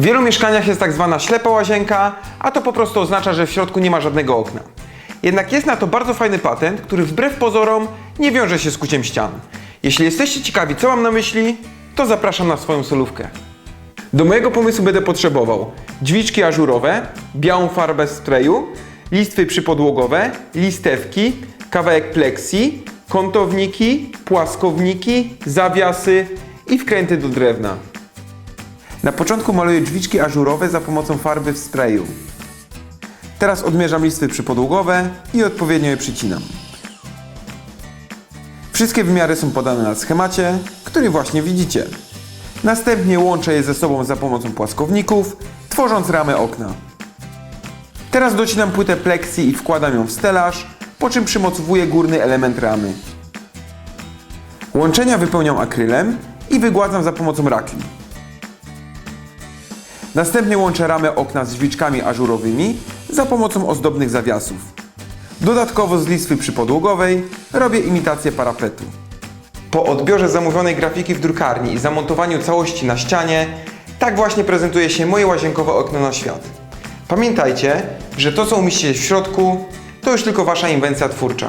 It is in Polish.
wielu mieszkaniach jest tak zwana ślepa łazienka, a to po prostu oznacza, że w środku nie ma żadnego okna. Jednak jest na to bardzo fajny patent, który wbrew pozorom nie wiąże się z kuciem ścian. Jeśli jesteście ciekawi, co mam na myśli, to zapraszam na swoją solówkę. Do mojego pomysłu będę potrzebował drzwiczki ażurowe, białą farbę sprayu, listwy przypodłogowe, listewki, kawałek pleksji, kątowniki, płaskowniki, zawiasy i wkręty do drewna. Na początku maluję drzwiczki ażurowe za pomocą farby w sprayu. Teraz odmierzam listwy przypodłogowe i odpowiednio je przycinam. Wszystkie wymiary są podane na schemacie, który właśnie widzicie. Następnie łączę je ze sobą za pomocą płaskowników, tworząc ramę okna. Teraz docinam płytę pleksji i wkładam ją w stelaż, po czym przymocowuję górny element ramy. Łączenia wypełniam akrylem i wygładzam za pomocą rakli. Następnie łączę ramę okna z drzwiczkami ażurowymi za pomocą ozdobnych zawiasów. Dodatkowo z listwy przypodłogowej robię imitację parapetu. Po odbiorze zamówionej grafiki w drukarni i zamontowaniu całości na ścianie, tak właśnie prezentuje się moje łazienkowe okno na świat. Pamiętajcie, że to co umieścicie w środku, to już tylko wasza inwencja twórcza.